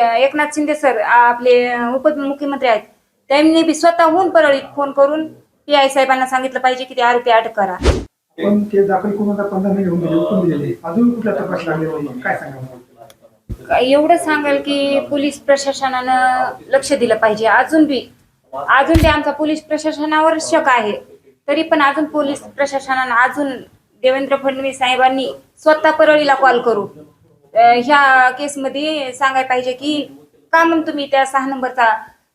त्या एकनाथ शिंदे सर आपले उपमुख्यमंत्री आहेत. त्यांनी बी स्वतःहून परळीत फोन करून पी आय साहेबांना सांगितलं पाहिजे की ते आरोपी अटक करा. पण ते दाखल करून आता पंधरा महिने होऊन गेले अजून कुठला तपास लागलेला नाही. काय सांगा मला? एवढं सांगाल की पोलीस प्रशासनानं लक्ष दिलं पाहिजे. अजून बी अजून बी आमचा पोलीस प्रशासनावर शक आहे. तरी पण अजून पोलीस प्रशासनानं अजून देवेंद्र फडणवीस साहेबांनी स्वतः परळीला कॉल करू ह्या केसमध्ये सांगायला पाहिजे की का म्हणून तुम्ही त्या सहा नंबरचा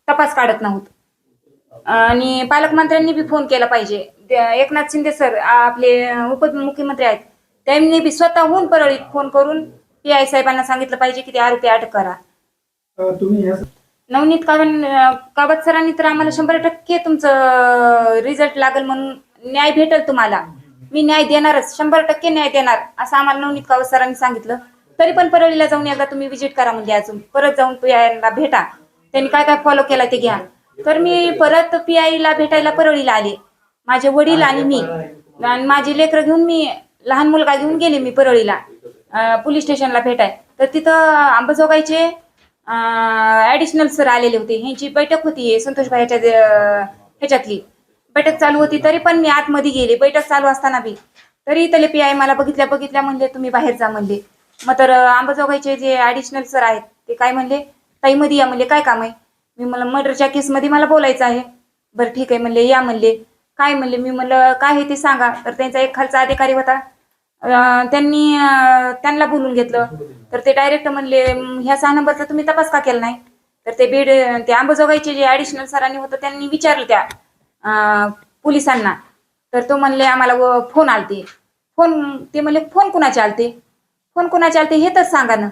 तपास काढत नव्हत आणि पालकमंत्र्यांनी बी फोन केला पाहिजे. एकनाथ शिंदे सर आपले उपमुख्यमंत्री आहेत. त्यांनी बी स्वतःहून परळीत फोन करून पी आय साहेबांना सांगितलं पाहिजे की ते आरोपी अटक करा. नवनीत कावत कावत सरांनी तर आम्हाला शंभर टक्के तुमचं रिझल्ट लागल म्हणून न्याय भेटेल तुम्हाला. मी न्याय देणारच शंभर टक्के न्याय देणार असं आम्हाला नवनीत कावत सरांनी सांगितलं. तरी पण परळीला जाऊन एकदा तुम्ही विजिट करा म्हणजे अजून. परत जाऊन पी आयला भेटा. त्यांनी काय काय फॉलो केला ते घ्या. तर मी परत पी आयला भेटायला परळीला आले. माझे वडील आणि मी. आणि माझी लेकरं घेऊन मी लहान मुलगा घेऊन गेले मी परळीला. पोलीस स्टेशनला भेटाय. तर तिथं आंबाजोगाईचे ऍडिशनल सर आलेले होते. ह्यांची बैठक होती संतोष भाईच्या ह्याच्यातली. बैठक चालू होती तरी पण मी आतमध्ये गेले. बैठक चालू असताना बी. तरी इथले पी आय मला बघितल्या बघितल्या म्हणले तुम्ही बाहेर जा म्हणले. मग तर अं, अंबाजोगाईचे जे ॲडिशनल सर आहेत ते काय म्हणले? ताईमध्ये या म्हणले काय काम आहे? मी मला मर्डरच्या केसमध्ये मला बोलायचं आहे. बरं ठीक आहे म्हणले या म्हणले. काय? म्हणले मी म्हणलं काय आहे ते सांगा. तर त्यांचा एक खालचा अधिकारी होता. अं, त्यांनी अं, त्यांना बोलून घेतलं. तर ते डायरेक्ट म्हणले "म, ह्या सहा नंबरचा तुम्ही तपास का केला नाही? तर ते बीड ते आंबजोगाईचे जे ॲडिशनल सरांनी होतं त्यांनी विचारलं त्या अं, पोलिसांना. तर तो म्हणले आम्हाला व- फोन आलते. फोन ते म्हणले फोन कुणाचे आलते? फोन कुणाचे आलते हे तर सांगा ना.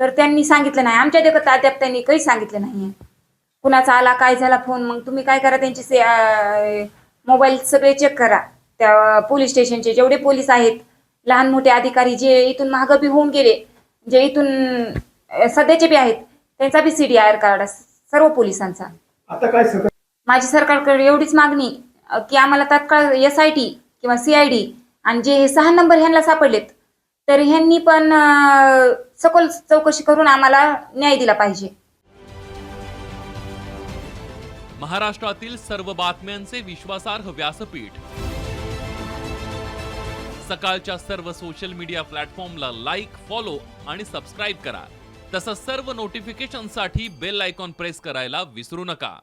तर त्यांनी सांगितलं नाही. आमच्या देखत अद्याप त्यांनी काही सांगितलं नाही कुणाचा आला काय झाला फोन मग तुम्ही काय करा त्यांचे से मोबाईल सगळे चेक करा. त्या पोलीस स्टेशनचे जेवढे पोलीस आहेत लहान मोठे अधिकारी जे इथून मागं बी होऊन गेले जे इथून सध्याचे बी आहेत त्यांचा B C D R card सर्व पोलिसांचा. आता काय माझी सरकारकडे एवढीच मागणी की आम्हाला तात्काळ एस आय टी किंवा सी आय डी आणि जे हे सहा नंबर ह्यांना सापडलेत तर ह्यांनी पण सखोल चौकशी करून आम्हाला न्याय दिला पाहिजे. महाराष्ट्रातील सर्व बातम्यांचे विश्वासार्ह व्यासपीठ. सकाळच्या सर्व सोशल मीडिया प्लॅटफॉर्मला लाईक फॉलो आणि सबस्क्राईब करा. तसंच सर्व नोटिफिकेशनसाठी बेल आयकॉन प्रेस करायला विसरू नका.